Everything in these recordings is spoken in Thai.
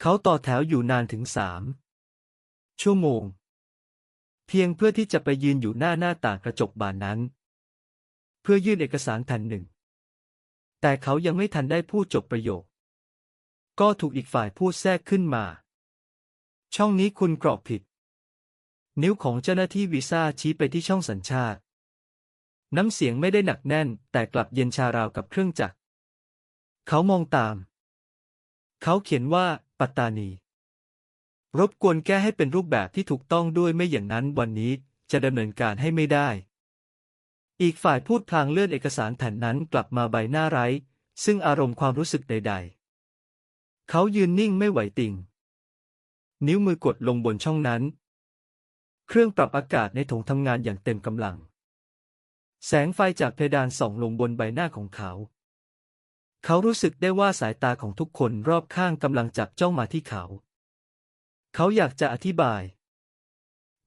เขาต่อแถวอยู่นานถึงสามชั่วโมง เพียงเพื่อที่จะไปยืนอยู่หน้าหน้าต่างกระจกบานนั้น เพื่อยื่นเอกสารแผ่นหนึ่ง แต่เขายังไม่ทันได้พูดจบประโยค ก็ถูกอีกฝ่ายพูดแทรกขึ้นมา ช่องนี้คุณกรอกผิด นิ้วของเจ้าหน้าที่วีซ่าชี้ไปที่ช่องสัญชาติ น้ำเสียงไม่ได้หนักแน่น แต่กลับเย็นชาราวกับเครื่องจักร เขามองตาม เขาเขียนว่า ปัตตานี รบกวนแก้ให้เป็นรูปแบบที่ถูกต้องด้วยไม่อย่างนั้นวันนี้จะดำเนินการให้ไม่ได้ อีกฝ่ายพูดพลางเลื่อนเอกสารแผ่นนั้นกลับมาใบหน้าไร้ ซึ่งอารมณ์ความรู้สึกใด ๆ เขายืนนิ่งไม่ไหวติง นิ้วมือกดลงบนช่องนั้น เครื่องปรับอากาศในถงทำงานอย่างเต็มกำลัง แสงไฟจากเพดานส่องลงบนใบหน้าของเขา เขารู้สึกได้ว่าสายตาของทุกคนรอบข้างกำลังจับจ้องมาที่เขา เขาอยากจะอธิบาย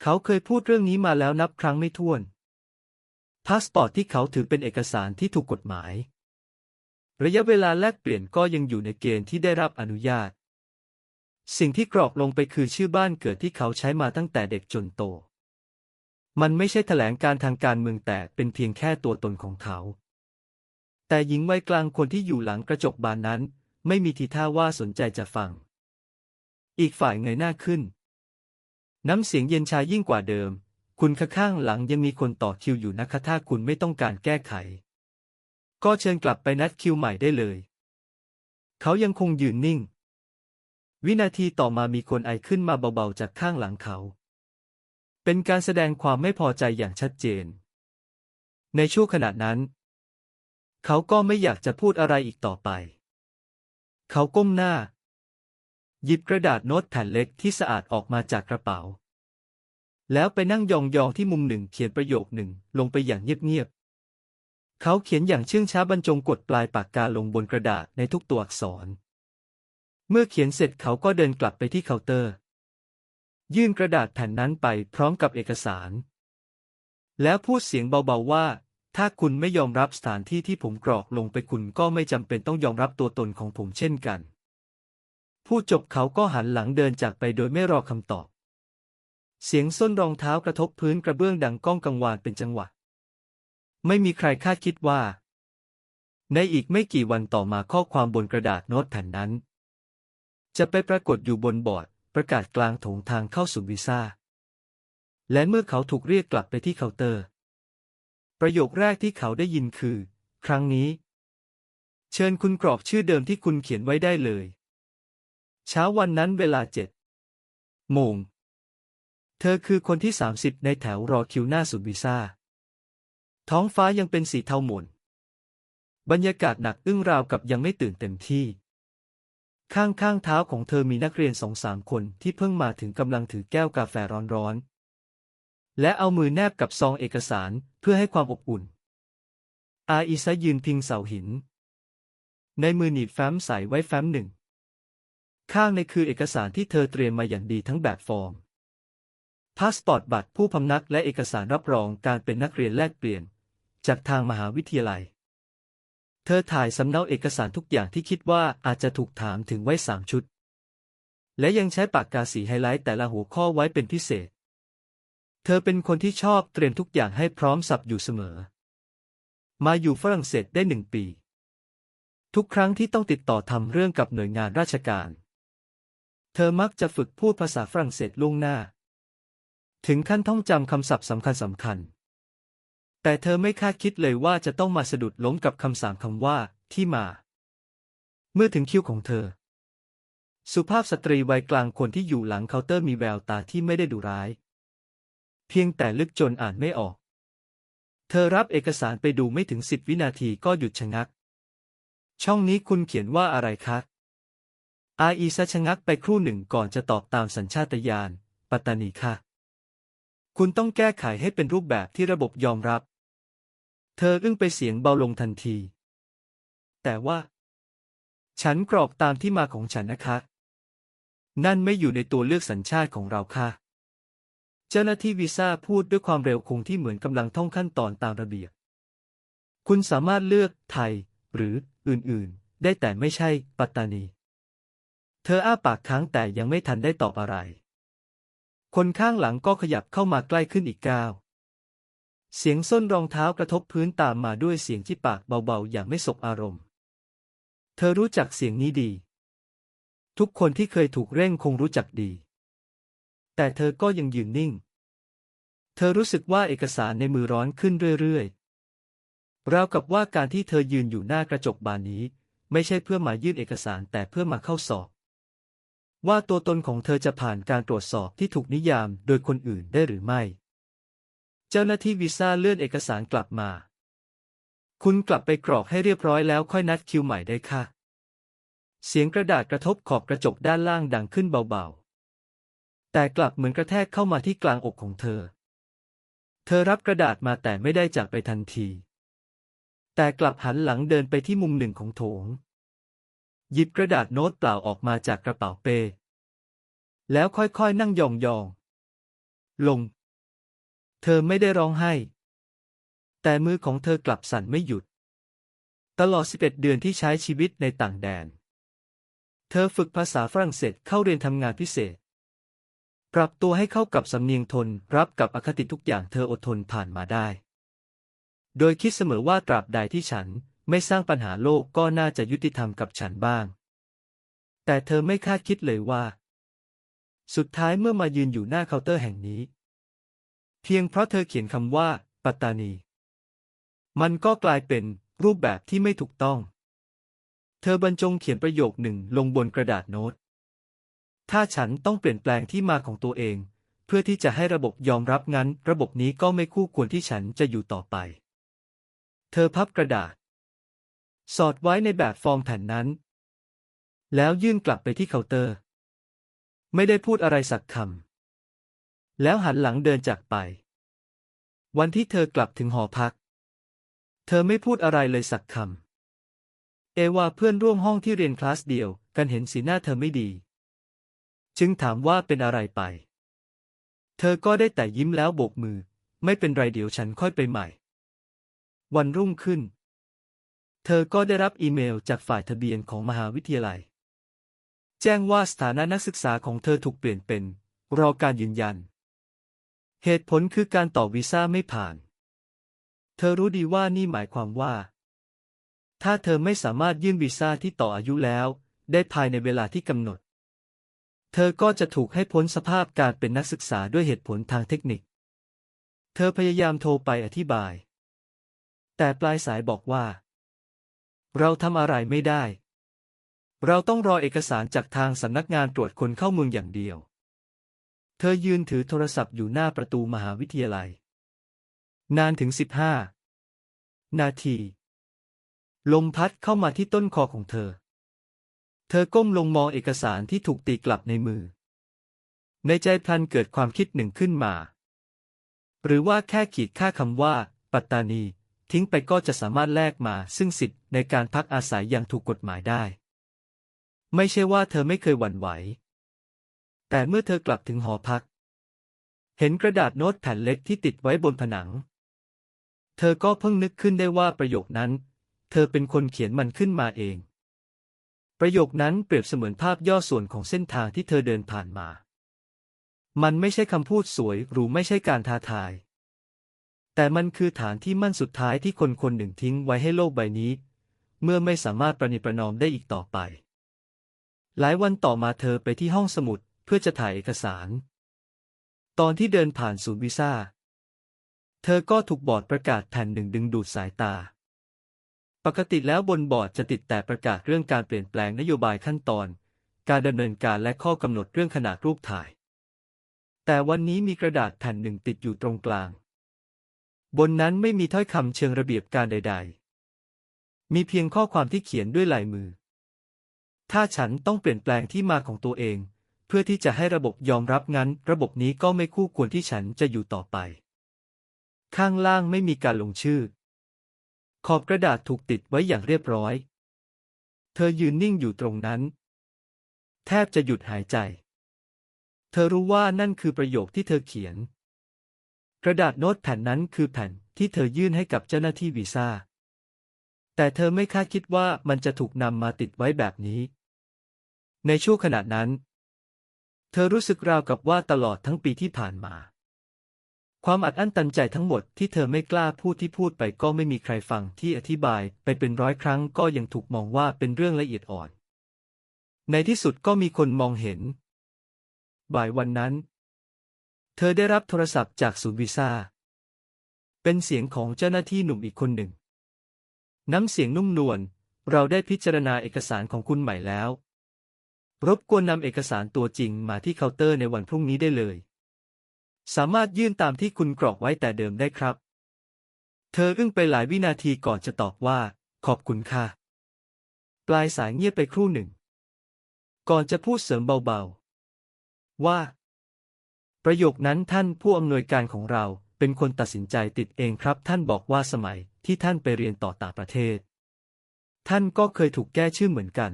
เขาเคยพูดเรื่องนี้มาแล้วนับครั้งไม่ถ้วนพาสปอร์ตที่เขาถือเป็นเอกสารที่ถูกกฎหมาย ระยะเวลาแลกเปลี่ยนก็ยังอยู่ในเกณฑ์ที่ได้รับอนุญาต สิ่งที่กรอกลงไปคือชื่อบ้านเกิดที่เขาใช้มาตั้งแต่เด็กจนโต มันไม่ใช่แถลงการทางการเมืองแต่เป็นเพียงแค่ตัวตนของเขา แต่หญิงวัยกลางคนที่อยู่หลังกระจกบานนั้น ไม่มีทีท่าว่าสนใจจะฟัง อีกฝ่ายเงยหน้าขึ้น น้ำเสียงเย็นชายิ่งกว่าเดิม คุณข้างหลังยังมีคนต่อคิวอยู่นะคะถ้าคุณไม่ต้องการแก้ไข ก็เชิญกลับไปนัดคิวใหม่ได้เลย เขายังคงยืนนิ่ง วินาทีต่อมามีคนไอขึ้นมาเบาๆจากข้างหลังเขา เป็นการแสดงความไม่พอใจอย่างชัดเจน ในช่วงขณะนั้น เขาก็ไม่อยากจะพูดอะไรอีกต่อไป เขาก้มหน้า หยิบกระดาษโน้ตแผ่นเล็กที่สะอาดออกมาจากกระเป๋า แล้วไปนั่งยองๆที่มุมหนึ่งเขียนประโยคหนึ่งลงไปอย่างเงียบๆ เขาเขียนอย่างเชื่องช้าบรรจงกดปลายปากกาลงบนกระดาษในทุกตัวอักษร เมื่อเขียนเสร็จเขาก็เดินกลับไปที่เคาน์เตอร์ ยื่นกระดาษแผ่นนั้นไปพร้อมกับเอกสาร แล้วพูดเสียงเบาๆว่า ถ้าคุณไม่ยอมรับสถานที่ที่ผมกรอกลงไปคุณก็ไม่จำเป็นต้องยอมรับตัวตนของผมเช่นกัน พูดจบเขาก็หันหลังเดินจากไปโดยไม่รอคำตอบ เสียงส้นรองเท้ากระทบพื้นกระเบื้องดังก้องกังวานเป็นจังหวะ ไม่มีใครคาดคิดว่า ในอีกไม่กี่วันต่อมาข้อความบนกระดาษโน้ตแผ่นนั้น จะไปปรากฏอยู่บนบอร์ด ประกาศกลางโถงทางเข้าสู่วีซ่าและเมื่อเขาถูกเรียกกลับไปที่เคาน์เตอร์ ประโยคแรกที่เขาได้ยินคือ ครั้งนี้ เชิญคุณกรอกชื่อเดิมที่คุณเขียนไว้ได้เลย เช้าวันนั้นเวลาเจ็ดโมง เธอคือคนที่ 30 ในแถวรอคิวหน้าศูนย์วีซ่า ท้องฟ้ายังเป็นสีเทาหม่น บรรยากาศหนักอึ้งราวกับยังไม่ตื่นเต็มที่ ข้างข้างเท้าของเธอมีนักเรียนสองสามคนที่เพิ่งมาถึงกำลังถือแก้วกาแฟร้อนๆ และเอามือแนบกับซองเอกสาร เพื่อให้ความอบอุ่น อาอิซะยืนพิงเสาหิน ในมือหนีบแฟ้มใสไว้แฟ้มหนึ่ง ข้างในคือเอกสารที่เธอเตรียมมาอย่างดีทั้งแบบฟอร์ม พาสปอร์ตบัตรผู้พำนักและเอกสารรับรองการเป็นนักเรียนแลกเปลี่ยน จากทางมหาวิทยาลัย เธอถ่ายสำเนาเอกสารทุกอย่างที่คิดว่าอาจจะถูกถามถึงไว้สามชุด และยังใช้ปากกาสีไฮไลท์แต่ละหัวข้อไว้เป็นพิเศษ เธอเป็นคนที่ชอบเตรียมทุกอย่างให้พร้อมสับอยู่เสมอ มาอยู่ฝรั่งเศสได้หนึ่งปี ทุกครั้งที่ต้องติดต่อทำเรื่องกับหน่วยงานราชการ เธอมักจะฝึกพูดภาษาฝรั่งเศสล่วงหน้า ถึงขั้นท่องจำคำศัพท์สำคัญสำคัญ แต่เธอไม่คาดคิดเลยว่าจะต้องมาสะดุดล้มกับคำสามคำว่าที่มา เมื่อถึงคิวของเธอ สุภาพสตรีวัยกลางคนที่อยู่หลังเคาน์เตอร์มีแววตาที่ไม่ได้ดุร้าย เพียงแต่ลึกจนอ่านไม่ออก เธอรับเอกสารไปดูไม่ถึงสิบวินาทีก็หยุดชะงัก ช่องนี้คุณเขียนว่าอะไรคะ อาอีซะชะงักไปครู่หนึ่งก่อนจะตอบตามสัญชาตญาณ ปัตตานีค่ะ คุณต้องแก้ไขให้เป็นรูปแบบที่ระบบยอมรับ เธออึ้งไปเสียงเบาลงทันที แต่ว่า ฉันกรอกตามที่มาของฉันนะคะ นั่นไม่อยู่ในตัวเลือกสัญชาติของเราค่ะ เจ้าหน้าที่วีซ่าพูดด้วยความเร็วคงที่เหมือนกำลังท่องขั้นตอนตามระเบียบ คุณสามารถเลือกไทย หรืออื่นๆ ได้แต่ไม่ใช่ปัตตานี เธออ้าปากค้างแต่ยังไม่ทันได้ตอบอะไร คนข้างหลังก็ขยับเข้ามาใกล้ขึ้นอีกก้าวเสียงส้นรองเท้ากระทบพื้นตามมาด้วยเสียงที่ปากเบาๆ อย่างไม่สบอารมณ์ เธอรู้จักเสียงนี้ดี ทุกคนที่เคยถูกเร่งคงรู้จักดี แต่เธอก็ยังยืนนิ่ง เธอรู้สึกว่าเอกสารในมือร้อนขึ้นเรื่อยๆ ราวกับว่าการที่เธอยืนอยู่หน้ากระจกบานนี้ ไม่ใช่เพื่อมายื่นเอกสารแต่เพื่อมาเข้าสอบ ว่าตัวตนของเธอจะผ่านการตรวจสอบที่ถูกนิยามโดยคนอื่นได้หรือไม่ เจ้าหน้าที่วีซ่าเลื่อนเอกสารกลับมา คุณกลับไปกรอกให้เรียบร้อยแล้วค่อยนัดคิวใหม่ได้ค่ะ เสียงกระดาษกระทบขอบกระจกด้านล่างดังขึ้นเบาๆ แต่กลับเหมือนกระแทกเข้ามาที่กลางอกของเธอ เธอรับกระดาษมาแต่ไม่ได้จากไปทันที แต่กลับหันหลังเดินไปที่มุมหนึ่งของโถง หยิบกระดาษโน้ตเปล่าออกมาจากกระเป๋าเป้ แล้วค่อยๆนั่งยองๆ ลง เธอไม่ได้ร้องไห้ แต่มือของเธอกลับสั่นไม่หยุด ตลอด 11 เดือนที่ใช้ชีวิตในต่างแดน เธอฝึกภาษาฝรั่งเศสเข้าเรียนทำงานพิเศษ ปรับตัวให้เข้ากับสำเนียงทนรับกับอคติทุกอย่างเธออดทนผ่านมาได้ โดยคิดเสมอว่าตราบใดที่ฉันไม่สร้างปัญหาโลกก็น่าจะยุติธรรมกับฉันบ้าง แต่เธอไม่คาดคิดเลยว่า สุดท้ายเมื่อมายืนอยู่หน้าเคาน์เตอร์แห่งนี้ เพียงเพราะเธอเขียนคำว่า ปัตตานี มันก็กลายเป็นรูปแบบที่ไม่ถูกต้อง เธอบรรจงเขียนประโยคหนึ่งลงบนกระดาษโน้ต ถ้าฉันต้องเปลี่ยนแปลงที่มาของตัวเอง เพื่อที่จะให้ระบบยอมรับงั้น ระบบนี้ก็ไม่คู่ควรที่ฉันจะอยู่ต่อไป เธอพับกระดาษ สอดไว้ในแบบฟอร์มแผ่นนั้น แล้วยื่นกลับไปที่เคาน์เตอร์ ไม่ได้พูดอะไรสักคำแล้วหันหลังเดินจากไป วันที่เธอกลับถึงหอพัก เธอไม่พูดอะไรเลยสักคำเอวาเพื่อนร่วมห้องที่เรียนคลาสเดียว กันเห็นสีหน้าเธอไม่ดี จึงถามว่าเป็นอะไรไป เธอก็ได้แต่ยิ้มแล้วโบกมือ ไม่เป็นไรเดี๋ยวฉันค่อยไปใหม่ วันรุ่งขึ้น เธอก็ได้รับอีเมลจากฝ่ายทะเบียนของมหาวิทยาลัย แจ้งว่าสถานะนักศึกษาของเธอถูกเปลี่ยนเป็น รอการยืนยัน เหตุผลคือการต่อวีซ่าไม่ผ่าน เธอรู้ดีว่านี่หมายความว่า ถ้าเธอไม่สามารถยื่นวีซ่าที่ต่ออายุแล้ว ได้ภายในเวลาที่กำหนด เธอก็จะถูกให้พ้นสภาพการเป็นนักศึกษาด้วยเหตุผลทางเทคนิค เธอพยายามโทรไปอธิบาย แต่ปลายสายบอกว่า เราทำอะไรไม่ได้ เราต้องรอเอกสารจากทางสำนักงานตรวจคนเข้าเมืองอย่างเดียว เธอยืนถือโทรศัพท์อยู่หน้าประตูมหาวิทยาลัย นานถึงสิบห้านาที ลมพัดเข้ามาที่ต้นคอของเธอ เธอก้มลงมองเอกสารที่ถูกตีกลับในมือ ในใจพลันเกิดความคิดหนึ่งขึ้นมา หรือว่าแค่ขีดค่าคำว่า ปัตตานี ทิ้งไปก็จะสามารถแลกมาซึ่งสิทธิ์ในการพักอาศัยอย่างถูกกฎหมายได้ ไม่ใช่ว่าเธอไม่เคยหวั่นไหว แต่เมื่อเธอกลับถึงหอพัก เห็นกระดาษโน้ตแผ่นเล็กที่ติดไว้บนผนัง เธอก็เพิ่งนึกขึ้นได้ว่าประโยคนั้น เธอเป็นคนเขียนมันขึ้นมาเอง ประโยคนั้นเปรียบเสมือนภาพย่อส่วนของเส้นทางที่เธอเดินผ่านมา มันไม่ใช่คำพูดสวยหรือไม่ใช่การท้าทาย แต่มันคือฐานที่มั่นสุดท้ายที่คนคนหนึ่งทิ้งไว้ให้โลกใบนี้ เมื่อไม่สามารถประนิประนอมได้อีกต่อไป หลายวันต่อมาเธอไปที่ห้องสมุดเพื่อจะถ่ายเอกสาร ตอนที่เดินผ่านศูนย์วีซ่า เธอก็ถูกบอร์ดประกาศแผ่นหนึ่งดึงดูดสายตา ปกติแล้วบนบอร์ดจะติดแต่ประกาศเรื่องการเปลี่ยนแปลงนโยบายขั้นตอน การดำเนินการและข้อกำหนดเรื่องขนาดรูปถ่าย แต่วันนี้มีกระดาษแผ่นหนึ่งติดอยู่ตรงกลาง บนนั้นไม่มีถ้อยคำเชิงระเบียบการใด ๆ มีเพียงข้อความที่เขียนด้วยลายมือ ถ้าฉันต้องเปลี่ยนแปลงที่มาของตัวเอง เพื่อที่จะให้ระบบยอมรับงั้น ระบบนี้ก็ไม่คู่ควรที่ฉันจะอยู่ต่อไป ข้างล่างไม่มีการลงชื่อ ขอบกระดาษถูกติดไว้อย่างเรียบร้อย เธอยืนนิ่งอยู่ตรงนั้น แทบจะหยุดหายใจ เธอรู้ว่านั่นคือประโยคที่เธอเขียน กระดาษโน้ตแผ่นนั้นคือแผ่นที่เธอยื่นให้กับเจ้าหน้าที่วีซ่า แต่เธอไม่คาดคิดว่ามันจะถูกนำมาติดไว้แบบนี้ ในช่วงขณะนั้น เธอรู้สึกราวกับว่าตลอดทั้งปีที่ผ่านมา ความอัดอั้นตันใจทั้งหมดที่เธอไม่กล้าพูดที่พูดไปก็ไม่มีใครฟังที่อธิบายไปเป็นร้อยครั้งก็ยังถูกมองว่าเป็นเรื่องละเอียดอ่อน ในที่สุดก็มีคนมองเห็น บ่ายวันนั้น เธอได้รับโทรศัพท์จากศูนย์วีซ่า เป็นเสียงของเจ้าหน้าที่หนุ่มอีกคนหนึ่ง น้ำเสียงนุ่มนวล เราได้พิจารณาเอกสารของคุณใหม่แล้ว รบกวนนำเอกสารตัวจริงมาที่เคาน์เตอร์ในวันพรุ่งนี้ได้เลย สามารถยื่นตามที่คุณกรอกไว้แต่เดิมได้ครับ เธออึ้งไปหลายวินาทีก่อนจะตอบว่า ขอบคุณค่ะ ปลายสายเงียบไปครู่หนึ่ง ก่อนจะพูดเสริมเบาๆ ว่า ประโยคนั้นท่านผู้อำนวยการของเราเป็นคนตัดสินใจติดเองครับ ท่านบอกว่าสมัยที่ท่านไปเรียนต่อต่างประเทศ ท่านก็เคยถูกแก้ชื่อเหมือนกัน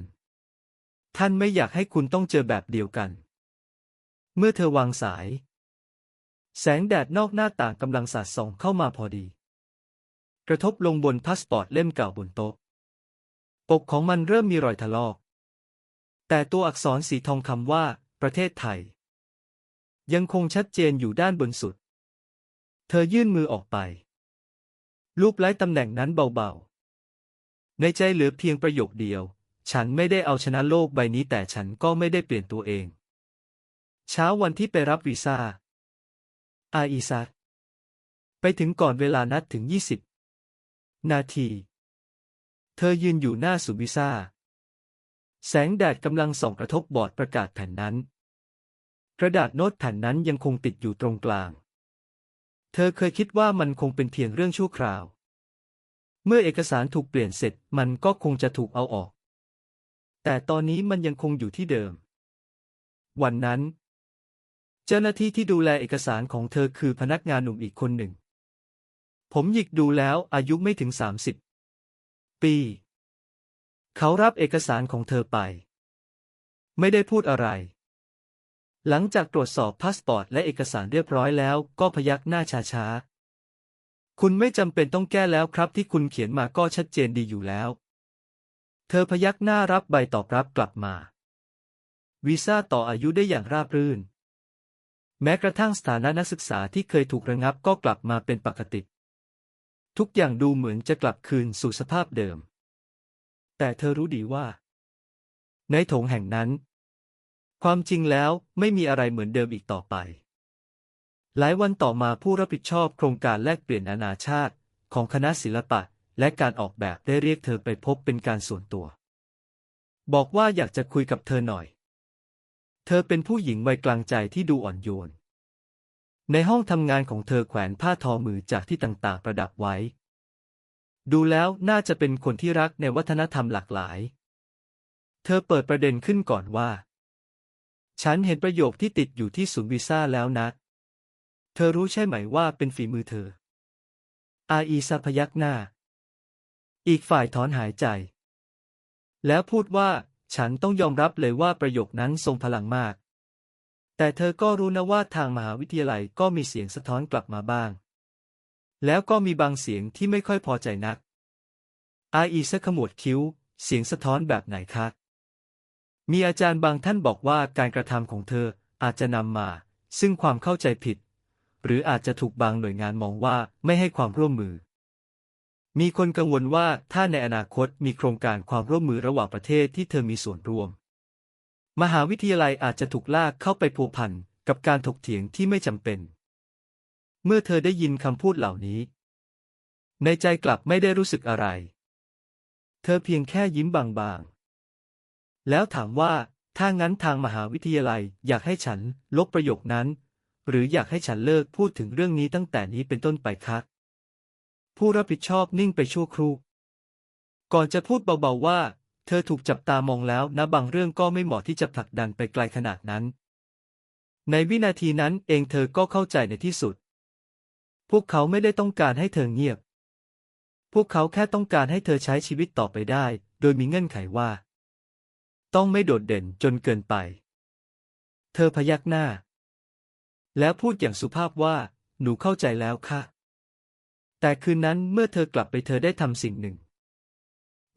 ท่านไม่อยากให้คุณต้องเจอแบบเดียวกัน เมื่อเธอวางสาย แสงแดดนอกหน้าต่างกำลังสาดส่องเข้ามาพอดี กระทบลงบนพาสปอร์ตเล่มเก่าบนโต๊ะ ปกของมันเริ่มมีรอยถลอก แต่ตัวอักษรสีทองคำว่า ประเทศไทย ยังคงชัดเจนอยู่ด้านบนสุด เธอยื่นมือออกไปรูปไล้ตำแหน่งนั้นเบาๆ ในใจเหลือเพียงประโยคเดียว ฉันไม่ได้เอาชนะโลกใบนี้แต่ฉันก็ไม่ได้เปลี่ยนตัวเอง เช้าวันที่ไปรับวีซ่า อาอีซักไปถึงก่อนเวลานัดถึง 20 นาที เธอยืนอยู่หน้าศูนย์วีซ่า แสงแดดกำลังส่องกระทบบอร์ดประกาศแผ่นนั้น กระดาษโน้ตแผ่นนั้นยังคงติดอยู่ตรงกลาง เธอเคยคิดว่ามันคงเป็นเพียงเรื่องชั่วคราว เมื่อเอกสารถูกเปลี่ยนเสร็จมันก็คงจะถูกเอาออก แต่ตอนนี้มันยังคงอยู่ที่เดิม วันนั้น เจ้าหน้าที่ที่ดูแลเอกสารของเธอคือพนักงานหนุ่มอีกคนหนึ่ง ผมหยิกดูแล้วอายุไม่ถึง30ปี เขารับเอกสารของเธอไป ไม่ได้พูดอะไร หลังจากตรวจสอบพาสปอร์ตและเอกสารเรียบร้อยแล้วก็พยักหน้าช้าๆ คุณไม่จำเป็นต้องแก้แล้วครับที่คุณเขียนมาก็ชัดเจนดีอยู่แล้ว เธอพยักหน้ารับใบตอบรับกลับมา วีซ่าต่ออายุได้อย่างราบรื่น แม้กระทั่งสถานะนักศึกษาที่เคยถูกระงับก็กลับมาเป็นปกติ ทุกอย่างดูเหมือนจะกลับคืนสู่สภาพเดิม แต่เธอรู้ดีว่า ในโถงแห่งนั้น ความจริงแล้วไม่มีอะไรเหมือนเดิมอีกต่อไป หลายวันต่อมาผู้รับผิดชอบโครงการแลกเปลี่ยนนานาชาติ ของคณะศิลปะ และการออกแบบได้เรียกเธอไปพบเป็นการส่วนตัว บอกว่าอยากจะคุยกับเธอหน่อย เธอเป็นผู้หญิงวัยกลางใจที่ดูอ่อนโยน ในห้องทำงานของเธอแขวนผ้าทอมือจากที่ต่างๆ ประดับไว้ ดูแล้วน่าจะเป็นคนที่รักในวัฒนธรรมหลากหลาย เธอเปิดประเด็นขึ้นก่อนว่า ฉันเห็นประโยคที่ติดอยู่ที่ศูนย์วีซ่าแล้วนะ เธอรู้ใช่ไหมว่าเป็นฝีมือเธอ อาอีซาพยักหน้า อีกฝ่ายถอนหายใจ แล้วพูดว่า ฉันต้องยอมรับเลยว่าประโยคนั้นทรงพลังมาก แต่เธอก็รู้นะว่าทางมหาวิทยาลัยก็มีเสียงสะท้อนกลับมาบ้าง แล้วก็มีบางเสียงที่ไม่ค่อยพอใจนัก อาอีซะขมวดคิ้ว เสียงสะท้อนแบบไหนคะ มีอาจารย์บางท่านบอกว่าการกระทำของเธออาจจะนำมา ซึ่งความเข้าใจผิด หรืออาจจะถูกบางหน่วยงานมองว่าไม่ให้ความร่วมมือ มีคนกังวลว่าถ้าในอนาคตมีโครงการความร่วมมือระหว่างประเทศที่เธอมีส่วนร่วม มหาวิทยาลัยอาจจะถูกลากเข้าไปพัวพันกับการถกเถียงที่ไม่จำเป็น เมื่อเธอได้ยินคำพูดเหล่านี้ ในใจกลับไม่ได้รู้สึกอะไร เธอเพียงแค่ยิ้มบางๆ แล้วถามว่าถ้างั้นทางมหาวิทยาลัยอยากให้ฉันลบประโยคนั้น หรืออยากให้ฉันเลิกพูดถึงเรื่องนี้ตั้งแต่นี้เป็นต้นไปคะ ผู้รับผิดชอบนิ่งไปชั่วครู่ ก่อนจะพูดเบาๆว่า เธอถูกจับตามองแล้วนะบางเรื่องก็ไม่เหมาะที่จะผลักดันไปไกลขนาดนั้น ในวินาทีนั้นเองเธอก็เข้าใจในที่สุด พวกเขาไม่ได้ต้องการให้เธอเงียบ พวกเขาแค่ต้องการให้เธอใช้ชีวิตต่อไปได้ โดยมีเงื่อนไขว่า ต้องไม่โดดเด่นจนเกินไป เธอพยักหน้า แล้วพูดอย่างสุภาพว่า หนูเข้าใจแล้วค่ะ แต่คืนนั้นเมื่อเธอกลับไปเธอได้ทำสิ่งหนึ่ง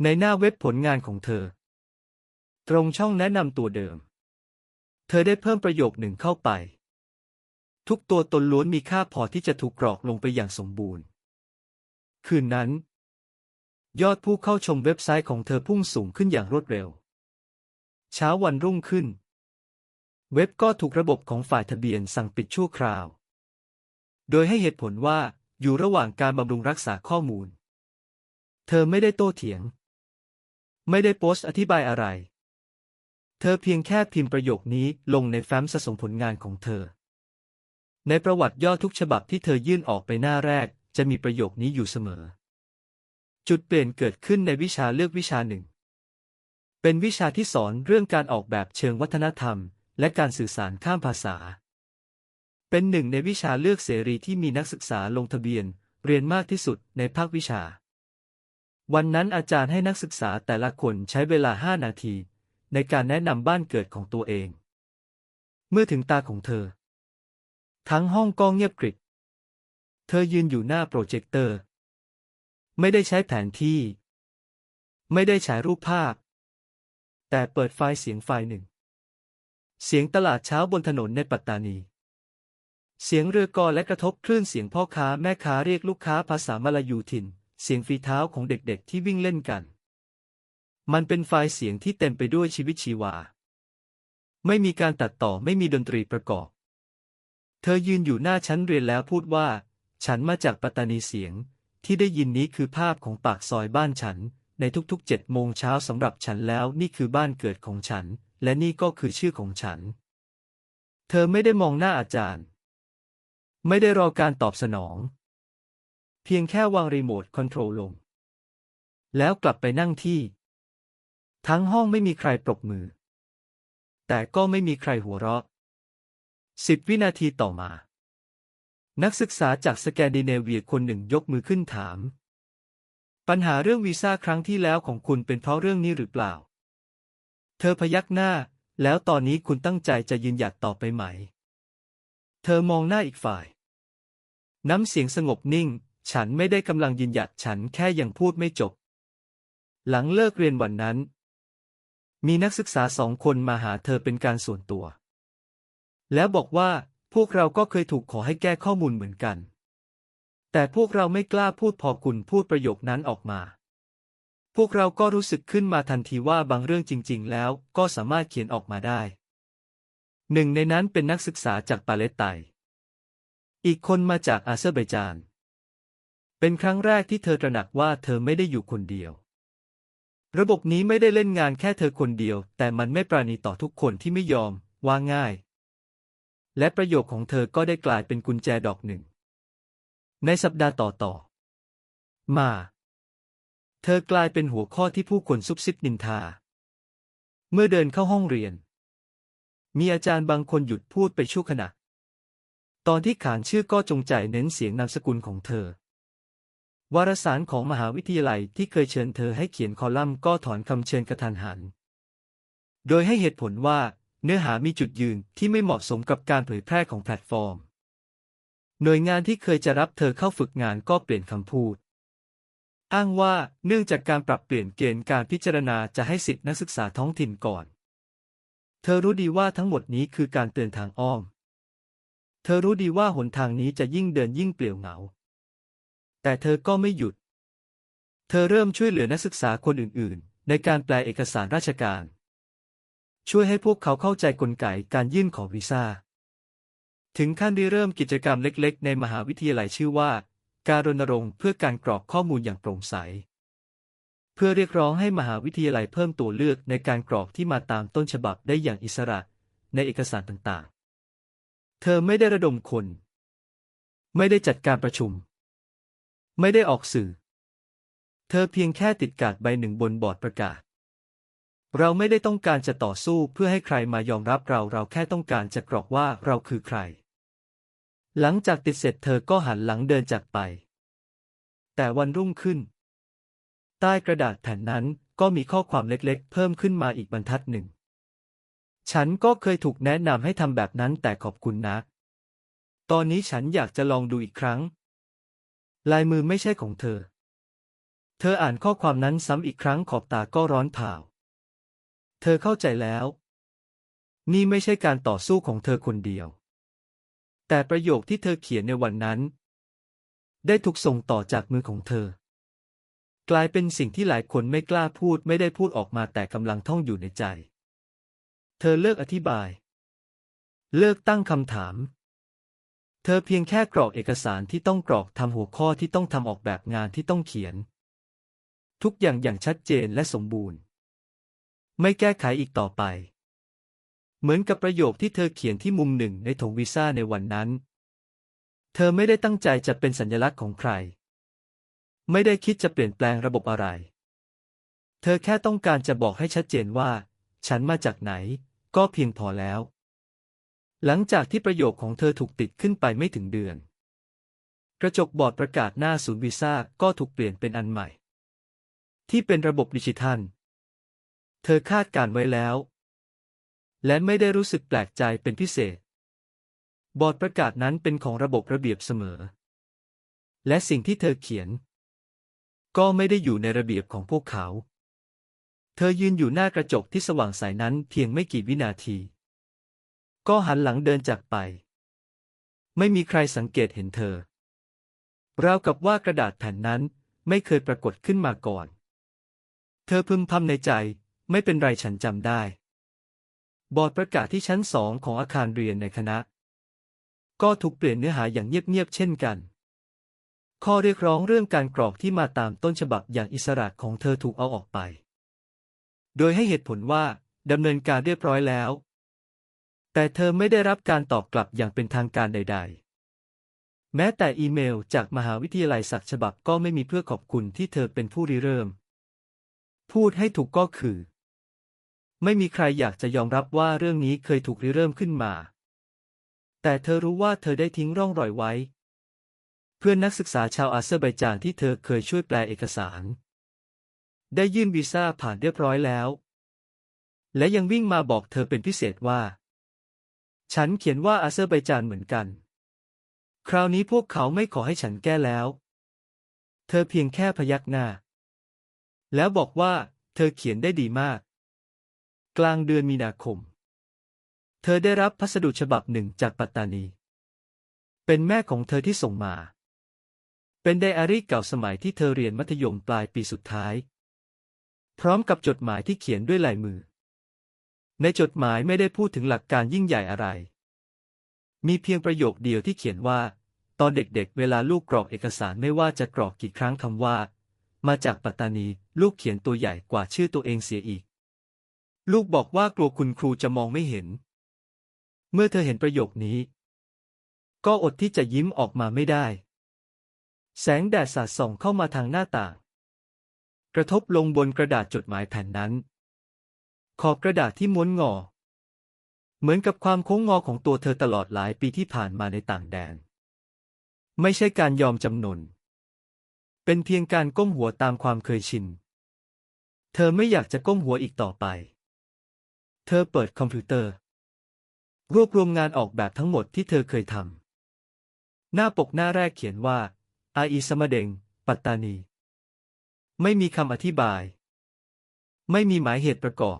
ในหน้าเว็บผลงานของเธอ ตรงช่องแนะนำตัวเดิม เธอได้เพิ่มประโยคหนึ่งเข้าไป ทุกตัวตนล้วนมีค่าพอที่จะถูกกรอกลงไปอย่างสมบูรณ์ คืนนั้น ยอดผู้เข้าชมเว็บไซต์ของเธอพุ่งสูงขึ้นอย่างรวดเร็ว เช้าวันรุ่งขึ้น เว็บก็ถูกระบบของฝ่ายทะเบียนสั่งปิดชั่วคราว โดยให้เหตุผลว่า อยู่ระหว่างการบำรุงรักษาข้อมูล เธอไม่ได้โต้เถียง ไม่ได้โพสต์อธิบายอะไร เธอเพียงแค่พิมพ์ประโยคนี้ลงในแฟ้มสะสมผลงานของเธอ ในประวัติย่อทุกฉบับที่เธอยื่นออกไปหน้าแรก จะมีประโยคนี้อยู่เสมอ จุดเปลี่ยนเกิดขึ้นในวิชาเลือกวิชาหนึ่ง เป็นวิชาที่สอนเรื่องการออกแบบเชิงวัฒนธรรม และการสื่อสารข้ามภาษา เป็นหนึ่งในวิชาเลือกเสรีที่มีนักศึกษาลงทะเบียน เรียนมากที่สุดในภาควิชา วันนั้นอาจารย์ให้นักศึกษาแต่ละคนใช้เวลาห้านาที ในการแนะนำบ้านเกิดของตัวเอง เมื่อถึงตาของเธอ ทั้งห้องก็เงียบกริบเธอยืนอยู่หน้าโปรเจคเตอร์ ไม่ได้ใช้แผนที่ ไม่ได้ฉายรูปภาพ แต่เปิดไฟล์เสียงไฟล์หนึ่ง เสียงตลาดเช้าบนถนนในปัตตานี เสียงเรือกอและกระทบคลื่นเสียงพ่อค้าแม่ค้าเรียกลูกค้าภาษามลายูถิ่น เสียงฝีเท้าของเด็กๆที่วิ่งเล่นกัน มันเป็นไฟล์เสียงที่เต็มไปด้วยชีวิตชีวา ไม่มีการตัดต่อไม่มีดนตรีประกอบ เธอยืนอยู่หน้าชั้นเรียนแล้วพูดว่า ฉันมาจากปัตตานีเสียง ที่ได้ยินนี้คือภาพของปากซอยบ้านฉัน ในทุกๆเจ็ดโมงเช้าสำหรับฉันแล้วนี่คือบ้านเกิดของฉัน และนี่ก็คือชื่อของฉัน เธอไม่ได้มองหน้าอาจารย์ ไม่ได้รอการตอบสนอง เพียงแค่วางรีโมทคอนโทรลลง แล้วกลับไปนั่งที่ ทั้งห้องไม่มีใครปรบมือ แต่ก็ไม่มีใครหัวเราะสิบวินาทีต่อมา นักศึกษาจากสแกนดิเนเวียคนหนึ่งยกมือขึ้นถาม ปัญหาเรื่องวีซ่าครั้งที่แล้วของคุณเป็นเพราะเรื่องนี้หรือเปล่า เธอพยักหน้า แล้วตอนนี้คุณตั้งใจจะยืนหยัดต่อไปไหม เธอมองหน้าอีกฝ่าย น้ำเสียงสงบนิ่ง ฉันไม่ได้กำลังยืนหยัดฉันแค่ยังพูดไม่จบ หลังเลิกเรียนวันนั้น มีนักศึกษาสองคนมาหาเธอเป็นการส่วนตัว แล้วบอกว่าพวกเราก็เคยถูกขอให้แก้ข้อมูลเหมือนกัน แต่พวกเราไม่กล้าพูดพอคุณพูดประโยคนั้นออกมา พวกเราก็รู้สึกขึ้นมาทันทีว่าบางเรื่องจริง ๆ แล้วก็สามารถเขียนออกมาได้ หนึ่งในนั้นเป็นนักศึกษาจากปาเลสไตน์ อีกคนมาจากอาเซอร์ไบจาน เป็นครั้งแรกที่เธอตระหนักว่าเธอไม่ได้อยู่คนเดียว ระบบนี้ไม่ได้เล่นงานแค่เธอคนเดียว แต่มันไม่ปราณีต่อทุกคนที่ไม่ยอม ว่าง่าย และประโยคของเธอก็ได้กลายเป็นกุญแจดอกหนึ่ง ในสัปดาห์ต่อๆมา เธอกลายเป็นหัวข้อที่ผู้คนซุบซิบนินทา เมื่อเดินเข้าห้องเรียน มีอาจารย์บางคนหยุดพูดไปชั่วขณะ ตอนที่ขานชื่อก็จงใจเน้นเสียงนามสกุลของเธอ วารสารของมหาวิทยาลัยที่เคยเชิญเธอให้เขียนคอลัมน์ก็ถอนคำเชิญกระทันหัน โดยให้เหตุผลว่าเนื้อหามีจุดยืนที่ไม่เหมาะสมกับการเผยแพร่ของแพลตฟอร์ม หน่วยงานที่เคยจะรับเธอเข้าฝึกงานก็เปลี่ยนคำพูด อ้างว่าเนื่องจากการปรับเปลี่ยนเกณฑ์การพิจารณาจะให้สิทธินักศึกษาท้องถิ่นก่อน เธอรู้ดีว่าทั้งหมดนี้คือการเตือนทางอ้อม เธอรู้ดีว่าหนทางนี้จะยิ่งเดินยิ่งเปลี่ยวเหงา แต่เธอก็ไม่หยุด เธอเริ่มช่วยเหลือนักศึกษาคนอื่น ๆ ในการแปลเอกสารราชการ ช่วยให้พวกเขาเข้าใจกลไกการยื่นขอวีซ่า ถึงขั้นได้เริ่มกิจกรรมเล็ก ๆ ในมหาวิทยาลัยชื่อว่า การรณรงค์เพื่อการกรอกข้อมูลอย่างโปร่งใส พื่อเรียกร้องให้มหาวิทยาลัยเพิ่มตัวเลือกในการกรอกที่มาตามต้นฉบับได้อย่างอิสระในเอกสารต่างๆ เธอไม่ได้ระดมคน ไม่ได้จัดการประชุม ไม่ได้ออกสื่อ เธอเพียงแค่ติดการ์ดใบหนึ่งบนบอร์ดประกาศ เราไม่ได้ต้องการจะต่อสู้เพื่อให้ใครมายอมรับเรา เราแค่ต้องการจะกรอกว่าเราคือใคร หลังจากติดเสร็จเธอก็หันหลังเดินจากไป แต่วันรุ่งขึ้น ใต้กระดาษแผ่นนั้นก็มีข้อความเล็กๆ เพิ่มขึ้นมาอีกบรรทัดหนึ่ง ฉันก็เคยถูกแนะนำให้ทำแบบนั้นแต่ขอบคุณนะ ตอนนี้ฉันอยากจะลองดูอีกครั้ง ลายมือไม่ใช่ของเธอ เธออ่านข้อความนั้นซ้ำอีกครั้งขอบตาก็ร้อนเผาเธอเข้าใจแล้ว นี่ไม่ใช่การต่อสู้ของเธอคนเดียว แต่ประโยคที่เธอเขียนในวันนั้น ได้ถูกส่งต่อจากมือของเธอ กลายเป็นสิ่งที่หลายคนไม่กล้าพูดไม่ได้พูดออกมาแต่กำลังท่องอยู่ในใจ เธอเลิกอธิบาย เลิกตั้งคำถาม เธอเพียงแค่กรอกเอกสารที่ต้องกรอกทำหัวข้อที่ต้องทำออกแบบงานที่ต้องเขียน ทุกอย่างอย่างชัดเจนและสมบูรณ์ ไม่แก้ไขอีกต่อไป เหมือนกับประโยคที่เธอเขียนที่มุมหนึ่งในถงวีซ่าในวันนั้น เธอไม่ได้ตั้งใจจะเป็นสัญลักษณ์ของใคร ไม่ได้คิดจะเปลี่ยนแปลงระบบอะไร เธอแค่ต้องการจะบอกให้ชัดเจนว่า ฉันมาจากไหน ก็เพียงพอแล้ว หลังจากที่ประโยคของเธอถูกติดขึ้นไปไม่ถึงเดือน กระจกบอร์ดประกาศหน้าศูนย์วีซ่าก็ถูกเปลี่ยนเป็นอันใหม่ ที่เป็นระบบดิจิทัล เธอคาดการไว้แล้ว และไม่ได้รู้สึกแปลกใจเป็นพิเศษ บอร์ดประกาศนั้นเป็นของระบบระเบียบเสมอ และสิ่งที่เธอเขียน ก็ไม่ได้อยู่ในระเบียบของพวกเขา เธอยืนอยู่หน้ากระจกที่สว่างใสนั้นเพียงไม่กี่วินาที ก็หันหลังเดินจากไป ไม่มีใครสังเกตเห็นเธอ ราวกับว่ากระดาษแผ่นนั้นไม่เคยปรากฏขึ้นมาก่อน เธอพึมพำในใจไม่เป็นไรฉันจำได้ บอร์ดประกาศที่ชั้นสองของอาคารเรียนในคณะ ก็ถูกเปลี่ยนเนื้อหาอย่างเงียบๆเช่นกัน ข้อเรียกร้องเรื่องการกรอกที่มาตามต้นฉบับอย่างอิสระของเธอถูกเอาออกไป โดยให้เหตุผลว่าดำเนินการเรียบร้อยแล้ว แต่เธอไม่ได้รับการตอบกลับอย่างเป็นทางการใด ๆ แม้แต่อีเมลจากมหาวิทยาลัยสักฉบับก็ไม่มีเพื่อขอบคุณที่เธอเป็นผู้ริเริ่ม พูดให้ถูกก็คือ ไม่มีใครอยากจะยอมรับว่าเรื่องนี้เคยถูกริเริ่มขึ้นมา แต่เธอรู้ว่าเธอได้ทิ้งร่องรอยไว้ เพื่อนนักศึกษาชาวอาเซอร์ไบจานที่เธอเคยช่วยแปลเอกสาร ได้ยื่นวีซ่าผ่านเรียบร้อยแล้ว และยังวิ่งมาบอกเธอเป็นพิเศษว่า ฉันเขียนว่าอาเซอร์ไบจานเหมือนกัน คราวนี้พวกเขาไม่ขอให้ฉันแก้แล้ว เธอเพียงแค่พยักหน้า แล้วบอกว่า เธอเขียนได้ดีมาก กลางเดือนมีนาคม เธอได้รับพัสดุฉบับหนึ่งจากปัตตานี เป็นแม่ของเธอที่ส่งมา เป็นไดอารี่เก่าสมัยที่เธอเรียนมัธยมปลายปีสุดท้าย พร้อมกับจดหมายที่เขียนด้วยลายมือ ในจดหมายไม่ได้พูดถึงหลักการยิ่งใหญ่อะไร มีเพียงประโยคเดียวที่เขียนว่า ตอนเด็กๆเวลาลูกกรอกเอกสารไม่ว่าจะกรอกกี่ครั้งคำว่า มาจากปัตตานีลูกเขียนตัวใหญ่กว่าชื่อตัวเองเสียอีก ลูกบอกว่ากลัวคุณครูจะมองไม่เห็น เมื่อเธอเห็นประโยคนี้ ก็อดที่จะยิ้มออกมาไม่ได้ แสงแดดสาดส่องเข้ามาทางหน้าต่าง กระทบลงบนกระดาษจดหมายแผ่นนั้น ขอบกระดาษที่ม้วนงอ เหมือนกับความโค้งงอของตัวเธอตลอดหลายปีที่ผ่านมาในต่างแดน ไม่ใช่การยอมจำนน เป็นเพียงการก้มหัวตามความเคยชิน เธอไม่อยากจะก้มหัวอีกต่อไป เธอเปิดคอมพิวเตอร์ รวบรวมงานออกแบบทั้งหมดที่เธอเคยทำหน้าปกหน้าแรกเขียนว่า อาอีสมเดง ปัตตานี ไม่มีคำอธิบาย ไม่มีหมายเหตุประกอบ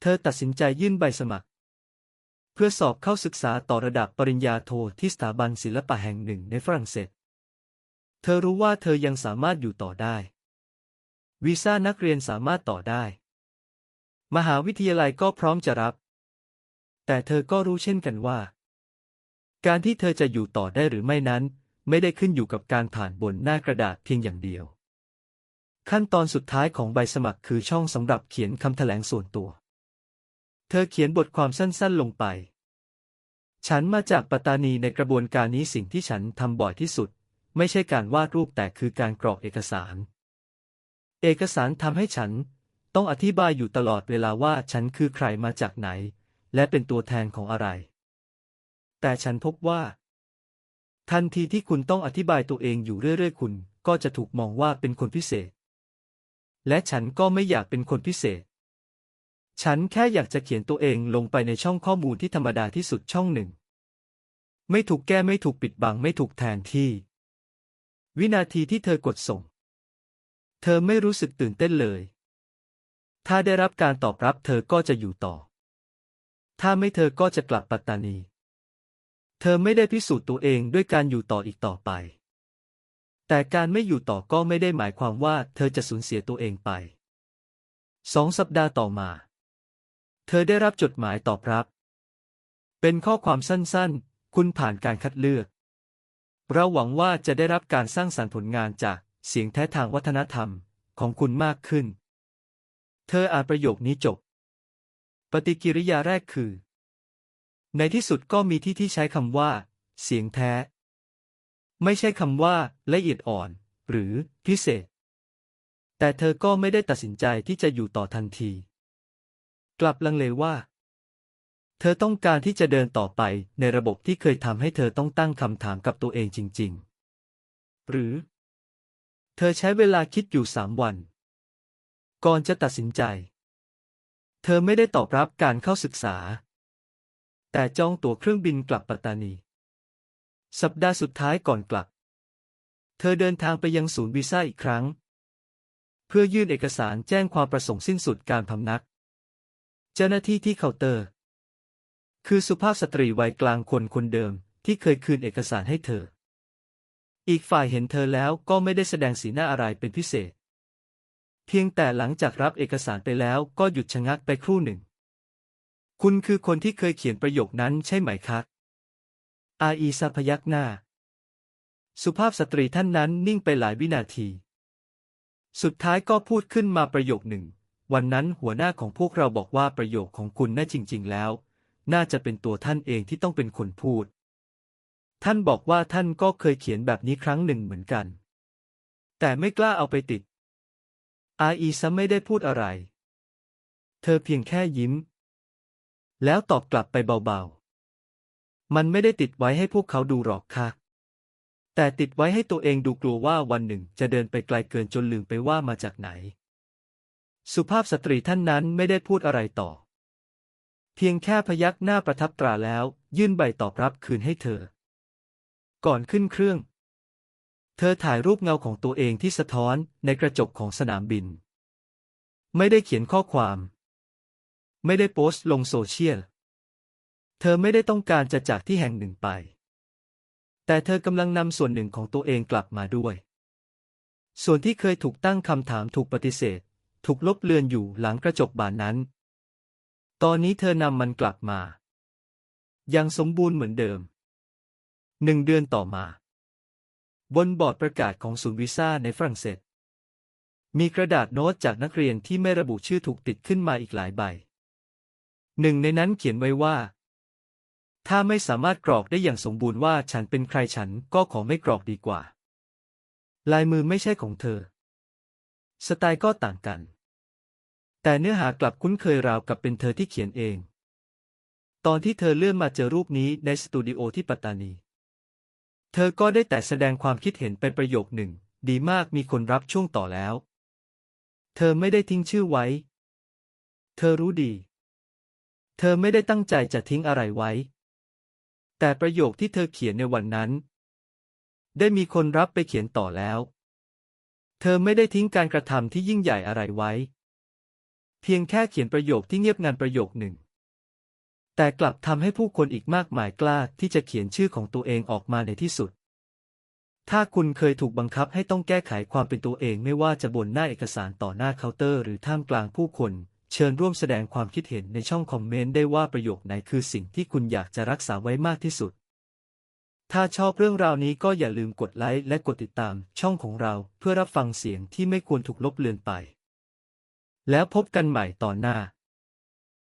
เธอตัดสินใจยื่นใบสมัคร เพื่อสอบเข้าศึกษาต่อระดับปริญญาโทที่สถาบันศิลปะแห่งหนึ่งในฝรั่งเศส เธอรู้ว่าเธอยังสามารถอยู่ต่อได้ วีซ่านักเรียนสามารถต่อได้ มหาวิทยาลัยก็พร้อมจะรับ แต่เธอก็รู้เช่นกันว่า การที่เธอจะอยู่ต่อได้หรือไม่นั้น ไม่ได้ขึ้นอยู่กับการผ่านบนหน้ากระดาษเพียงอย่างเดียว ขั้นตอนสุดท้ายของใบสมัครคือช่องสำหรับเขียนคำแถลงส่วนตัว เธอเขียนบทความสั้นๆลงไป ฉันมาจากปัตตานีในกระบวนการนี้สิ่งที่ฉันทำบ่อยที่สุด ไม่ใช่การวาดรูปแต่คือการกรอกเอกสาร เอกสารทำให้ฉันต้องอธิบายอยู่ตลอดเวลาว่าฉันคือใครมาจากไหน และเป็นตัวแทนของอะไร แต่ฉันพบว่า ทันทีที่คุณต้องอธิบายตัวเองอยู่เรื่อยๆ คุณก็จะถูกมองว่าเป็นคนพิเศษ และฉันก็ไม่อยากเป็นคนพิเศษ ฉันแค่อยากจะเขียนตัวเองลงไปในช่องข้อมูลที่ธรรมดาที่สุดช่องหนึ่ง ไม่ถูกแก้ไม่ถูกปิดบังไม่ถูกแทนที่ วินาทีที่เธอกดส่ง เธอไม่รู้สึกตื่นเต้นเลย ถ้าได้รับการตอบรับเธอก็จะอยู่ต่อ ถ้าไม่เธอก็จะกลับปัตตานี ธอไม่ได้พิสูจน์ตัวเองด้วยการอยู่ต่ออีกต่อไป แต่การไม่อยู่ต่อก็ไม่ได้หมายความว่าเธอจะสูญเสียตัวเองไป สองสัปดาห์ต่อมา เธอได้รับจดหมายตอบรับ เป็นข้อความสั้นๆ คุณผ่านการคัดเลือก เราหวังว่าจะได้รับการสร้างสรรค์ผลงานจากเสียงแท้ทางวัฒนธรรมของคุณมากขึ้น เธออ่านประโยคนี้จบ ปฏิกิริยาแรกคือ ในที่สุดก็มีที่ที่ใช้คำว่า เสียงแท้ ไม่ใช่คำว่า ละเอียดอ่อน หรือพิเศษ แต่เธอก็ไม่ได้ตัดสินใจที่จะอยู่ต่อทันที กลับลังเลว่า เธอต้องการที่จะเดินต่อไปในระบบที่เคยทำให้เธอต้องตั้งคำถามกับตัวเองจริง ๆ หรือ เธอใช้เวลาคิดอยู่สามวัน ก่อนจะตัดสินใจ เธอไม่ได้ตอบรับการเข้าศึกษา แต่จองตั๋วเครื่องบินกลับปัตตานี สัปดาห์สุดท้ายก่อนกลับ เธอเดินทางไปยังศูนย์วีซ่าอีกครั้ง เพื่อยื่นเอกสารแจ้งความประสงค์สิ้นสุดการพำนัก เจ้าหน้าที่ที่เคาน์เตอร์ คือสุภาพสตรีวัยกลางคนคนเดิมที่เคยคืนเอกสารให้เธอ อีกฝ่ายเห็นเธอแล้วก็ไม่ได้แสดงสีหน้าอะไรเป็นพิเศษ เพียงแต่หลังจากรับเอกสารไปแล้วก็หยุดชะงักไปครู่หนึ่ง คุณคือคนที่เคยเขียนประโยคนั้นใช่ไหมคะ อาอีซาพยักหน้า สุภาพสตรีท่านนั้นนิ่งไปหลายวินาที สุดท้ายก็พูดขึ้นมาประโยคหนึ่ง วันนั้นหัวหน้าของพวกเราบอกว่าประโยคของคุณน่าจริง ๆ แล้ว น่าจะเป็นตัวท่านเองที่ต้องเป็นคนพูด ท่านบอกว่าท่านก็เคยเขียนแบบนี้ครั้งหนึ่งเหมือนกัน แต่ไม่กล้าเอาไปติด อาอีซาไม่ได้พูดอะไร เธอเพียงแค่ยิ้ม แล้วตอบกลับไปเบาๆ มันไม่ได้ติดไว้ให้พวกเขาดูหรอกค่ะ แต่ติดไว้ให้ตัวเองดูกลัวว่าวันหนึ่งจะเดินไปไกลเกินจนลืมไปว่ามาจากไหน สุภาพสตรีท่านนั้นไม่ได้พูดอะไรต่อ เพียงแค่พยักหน้าประทับตราแล้ว ยื่นใบตอบรับคืนให้เธอ ก่อนขึ้นเครื่อง เธอถ่ายรูปเงาของตัวเองที่สะท้อนในกระจกของสนามบิน ไม่ได้เขียนข้อความ ไม่ได้โพสต์ลงโซเชียล เธอไม่ได้ต้องการจะจากที่แห่งหนึ่งไป แต่เธอกำลังนำส่วนหนึ่งของตัวเองกลับมาด้วย ส่วนที่เคยถูกตั้งคำถามถูกปฏิเสธ ถูกลบเลือนอยู่หลังกระจกบานนั้น ตอนนี้เธอนำมันกลับมา ยังสมบูรณ์เหมือนเดิม หนึ่งเดือนต่อมา บนบอร์ดประกาศของศูนย์วีซ่าในฝรั่งเศสมีกระดาษโน้ตจากนักเรียนที่ไม่ระบุชื่อถูกติดขึ้นมาอีกหลายใบ หนึ่งในนั้นเขียนไว้ว่า ถ้าไม่สามารถกรอกได้อย่างสมบูรณ์ว่าฉันเป็นใครฉันก็ขอไม่กรอกดีกว่า ลายมือไม่ใช่ของเธอ สไตล์ก็ต่างกัน แต่เนื้อหากลับคุ้นเคยราวกับเป็นเธอที่เขียนเอง ตอนที่เธอเลื่อนมาเจอรูปนี้ในสตูดิโอที่ปัตตานี เธอก็ได้แต่แสดงความคิดเห็นเป็นประโยคหนึ่ง ดีมากมีคนรับช่วงต่อแล้ว เธอไม่ได้ทิ้งชื่อไว้ เธอรู้ดี เธอไม่ได้ตั้งใจจะทิ้งอะไรไว้ แต่ประโยคที่เธอเขียนในวันนั้น ได้มีคนรับไปเขียนต่อแล้ว เธอไม่ได้ทิ้งการกระทำที่ยิ่งใหญ่อะไรไว้ เพียงแค่เขียนประโยคที่เงียบงันประโยคหนึ่ง แต่กลับทำให้ผู้คนอีกมากมายกล้าที่จะเขียนชื่อของตัวเองออกมาในที่สุด ถ้าคุณเคยถูกบังคับให้ต้องแก้ไขความเป็นตัวเองไม่ว่าจะบนหน้าเอกสารต่อหน้าเคาน์เตอร์หรือท่ามกลางผู้คน เชิญร่วมแสดงความคิดเห็นในช่องคอมเมนต์ได้ว่าประโยคไหนคือสิ่งที่คุณอยากจะรักษาไว้มากที่สุด ถ้าชอบเรื่องราวนี้ก็อย่าลืมกดไลค์และกดติดตามช่องของเราเพื่อรับฟังเสียงที่ไม่ควรถูกลบเลือนไป แล้วพบกันใหม่ตอนหน้า